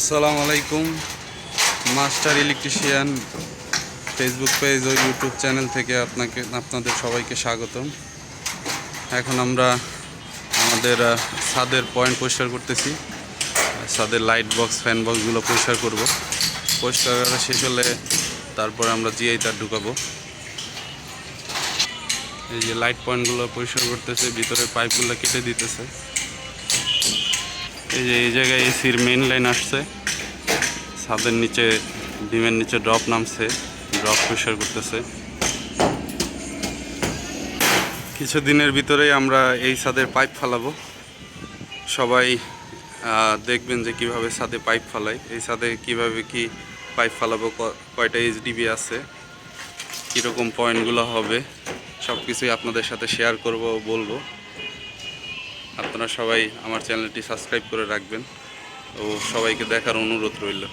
আসসালামু আলাইকুম। Master electrician Facebook page ও ইউটিউব চ্যানেল থেকে আপনাকে আপনাদের সবাইকে স্বাগতম। এখন আমরা আমাদের ছাদের পয়েন্ট পরিষ্কার করতেছি। ছাদের লাইট বক্স ফ্যান বক্সগুলো পরিষ্কার করব। পরিষ্কার করা শেষ হলে তারপরে আমরা জিআই তার ঢুকাবো। এই যে লাইট পয়েন্টগুলো পরিষ্কার করতেছে ভিতরে পাইপগুলো কেটে দিতেছে। এই যে, এই জায়গায় এসির মেন লাইন আসছে। ছাদের নিচে ডিমের নিচে ড্রপ নামছে। ড্রপ প্রেশার করতেছে। কিছু দিনের ভিতরেই আমরা এই ছাদের পাইপ ফালাবো। সবাই দেখবেন যে কীভাবে ছাদে পাইপ ফালাই। এই ছাদে কীভাবে কি পাইপ ফালাবো কয়টা এইচডিবি আছে, কীরকম পয়েন্টগুলো হবে সব কিছুই আপনাদের সাথে শেয়ার করব, বলব। আপনারা সবাই আমার চ্যানেলটি সাবস্ক্রাইব করে রাখবেন ও সবাইকে দেখার অনুরোধ রইল।